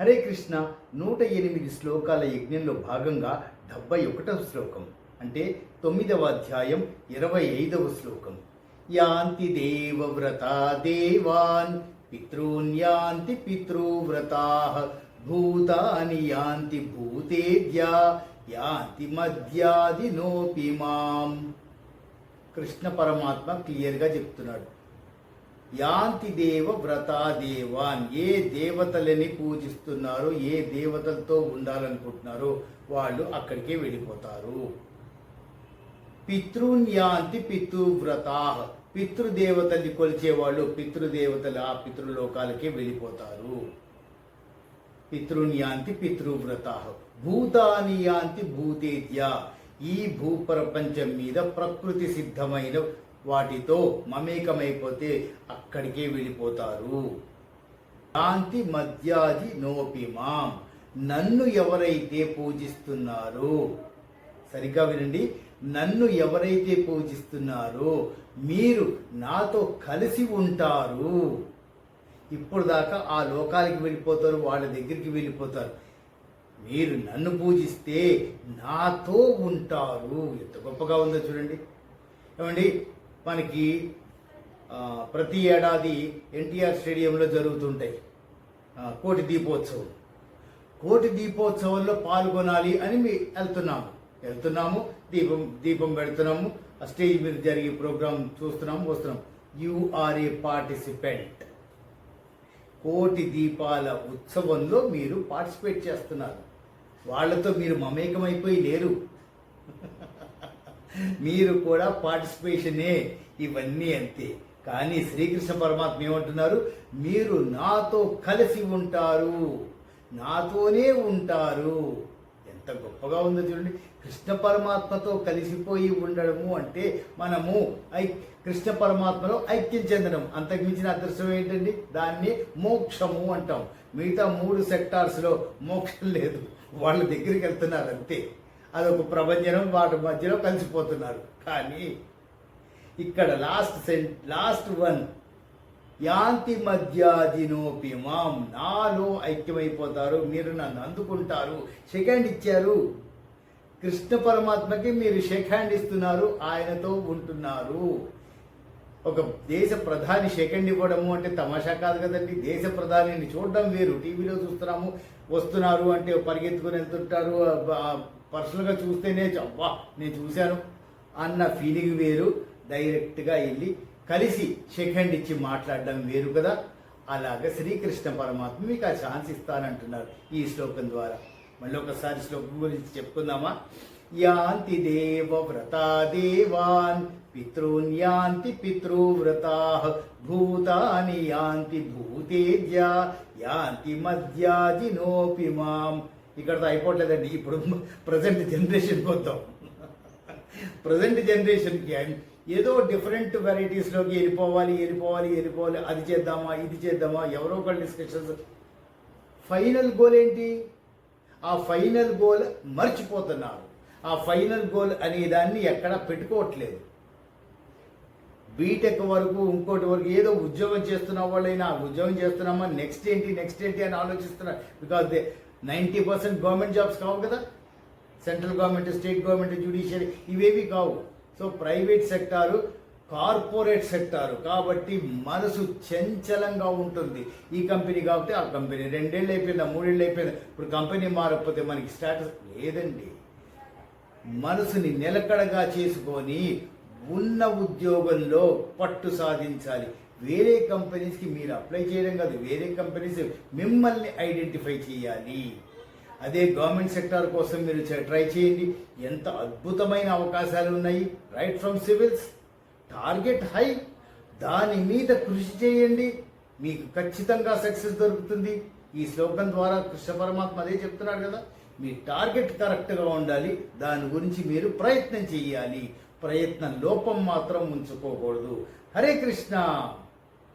హరే కృష్ణ నూట ఎనిమిది శ్లోకాల యజ్ఞంలో భాగంగా డెబ్బై ఒకటవ శ్లోకం అంటే తొమ్మిదవ అధ్యాయం ఇరవై ఐదవ శ్లోకం. యాంతి దేవవ్రత దేవాన్ పితృన్ యాంతి పితృవ్రతా భూతాని యాంతి భూతేద్యా యాంతి మధ్యాది నోపి మాం. కృష్ణ పరమాత్మ క్లియర్గా చెప్తున్నాడు. యాంతి దేవ వ్రతా దేవాన్. ఏ దేవతలని పూజిస్తున్నారో ఏ దేవతలతో ఉండాలనుకుంటున్నారో వాళ్ళు అక్కడికే వెళ్ళిపోతారు. పితృన్యాంతి పితృవ్రతా. పితృదేవతల్ని కొలిచేవాళ్ళు పితృదేవతలు ఆ పితృలోకాలకే వెళ్ళిపోతారు. పితృన్యాంతి పితృవ్రత. భూతాని యాంతి భూతేద్య. ఈ భూప్రపంచం మీద ప్రకృతి సిద్ధమైన వాటితో మమేకమైపోతే అక్కడికే వెళ్ళిపోతారు. శాంతి మధ్యాది నోపిమాం నన్ను ఎవరైతే పూజిస్తున్నారో సరిగ్గా వినండి నన్ను ఎవరైతే పూజిస్తున్నారో మీరు నాతో కలిసి ఉంటారు. ఇప్పుడు దాకా ఆ లోకాలకి వెళ్ళిపోతారు వాళ్ళ దగ్గరికి వెళ్ళిపోతారు. మీరు నన్ను పూజిస్తే నాతో ఉంటారు. ఎంత గొప్పగా ఉందో చూడండి. ఏమండి? మనకి ప్రతి ఏడాది ఎన్టీఆర్ స్టేడియంలో జరుగుతుంటాయి. కోటి దీపోత్సవం కోటి దీపోత్సవంలో పాల్గొనాలి అని మీ వెళ్తున్నాము. వెళ్తున్నాము దీపం దీపం పెడుతున్నాము ఆ స్టేజ్ మీద జరిగే ప్రోగ్రాం చూస్తున్నాము వస్తున్నాం యు ఆర్ ఏ పార్టిసిపెంట్. కోటి దీపాల ఉత్సవంలో మీరు పార్టిసిపేట్ చేస్తున్నారు. వాళ్ళతో మీరు మమేకమైపోయి లేరు. మీరు కూడా పార్టిసిపేషనే. ఇవన్నీ అంతే. కానీ శ్రీకృష్ణ పరమాత్మ ఏమంటున్నారు? మీరు నాతో కలిసి ఉంటారు. నాతోనే ఉంటారు. ఎంత గొప్పగా ఉందో చూడండి. కృష్ణ పరమాత్మతో కలిసిపోయి ఉండడము అంటే మనము ఐ కృష్ణ పరమాత్మలో ఐక్యం చెందడం. అంతకుమించిన అదృష్టం ఏంటండి? దాన్ని మోక్షము అంటాం. మిగతా మూడు సెక్టార్స్లో మోక్షం లేదు. వాళ్ళ దగ్గరికి వెళ్తున్నారు అంతే. అదొక ప్రభంజనం వాటి మధ్యలో కలిసిపోతున్నారు. కానీ ఇక్కడ లాస్ట్ సెన్ లాస్ట్ వన్ యాంతి మధ్యాదినోపి మాం నాలో ఐక్యమైపోతారు మీరు నన్ను అందుకుంటారు షేక్ హ్యాండ్ ఇచ్చారు. కృష్ణ పరమాత్మకి మీరు షేక్ హ్యాండ్ ఇస్తున్నారు ఆయనతో ఉంటున్నారు. ఒక దేశ ప్రధాని సెకండ్ ఇవ్వడము అంటే తమాషా కాదు కదండి దేశ ప్రధానిని చూడడం వేరు. టీవీలో చూస్తున్నాము వస్తున్నారు అంటే పరిగెత్తుకుని వెళ్తుంటారు పర్సనల్గా చూస్తేనే అబ్బా నేను చూశాను అన్న ఫీలింగ్ వేరు. డైరెక్ట్గా వెళ్ళి కలిసి షేక్ హ్యాండ్ ఇచ్చి మాట్లాడడం వేరు కదా. అలాగ శ్రీకృష్ణ పరమాత్మ మీకు ఆ ఛాన్స్ ఇస్తానంటున్నారు ఈ శ్లోకం ద్వారా. మళ్ళీ ఒకసారి శ్లోకం గురించి చెప్పుకుందామా? యాంతి దేవ వ్రతా దేవాన్ పితృన్ యాంతి పితృవ్రతా భూతాని యాంతి భూతేజ్యా యాంతి మధ్యాజినోపి మాం ఇక్కడతో అయిపోవట్లేదండి. ఇప్పుడు ప్రజెంట్ జనరేషన్కి వద్దాం ప్రజెంట్ జనరేషన్కి ఏదో డిఫరెంట్ వెరైటీస్లోకి వెళ్ళిపోవాలి వెళ్ళిపోవాలి వెళ్ళిపోవాలి. అది చేద్దామా ఇది చేద్దామా ఎవరో ఒకళ్ళు డిస్కషన్స్ ఫైనల్ గోల్ ఏంటి? ఆ ఫైనల్ గోల్ మర్చిపోతున్నారు. ఆ ఫైనల్ గోల్ అనే దాన్ని ఎక్కడా పెట్టుకోవట్లేదు. బీటెక్ వరకు ఇంకోటి వరకు ఏదో ఉద్యోగం చేస్తున్న వాళ్ళైనా ఉద్యోగం చేస్తున్నామా నెక్స్ట్ ఏంటి నెక్స్ట్ ఏంటి అని ఆలోచిస్తున్నారు. Because they ninety percent government jobs కావు కదా. Central government state government judiciary ఇవేవి కావు. So private sector corporate sector కాబట్టి మనసు చంచలంగా ఉంటుంది. ఈ కంపెనీ కాబట్టి ఆ కంపెనీ రెండేళ్ళు అయిపోయిందా మూడేళ్ళు అయిపోయిందా? ఇప్పుడు కంపెనీ మారకపోతే మనకి స్టేటస్ లేదండి. మనసుని నిలకడగా చేసుకొని ఉన్న ఉద్యోగంలో పట్టు సాధించాలి. వేరే కంపెనీస్కి మీరు అప్లై చేయడం కాదు వేరే కంపెనీస్ మిమ్మల్ని ఐడెంటిఫై చేయాలి. అదే గవర్నమెంట్ సెక్టార్ కోసం మీరు ట్రై చేయండి. ఎంత అద్భుతమైన అవకాశాలు ఉన్నాయి. Right from civils target high దాని మీద కృషి చేయండి. మీకు ఖచ్చితంగా సక్సెస్ దొరుకుతుంది. ఈ శ్లోకం ద్వారా కృష్ణ పరమాత్మ అదే చెప్తున్నాడు కదా. మీ టార్గెట్ కరెక్ట్గా ఉండాలి. దాని గురించి మీరు ప్రయత్నం చేయాలి. ప్రయత్న లోపం మాత్రం ఉంచుకోకూడదు. హరే కృష్ణ!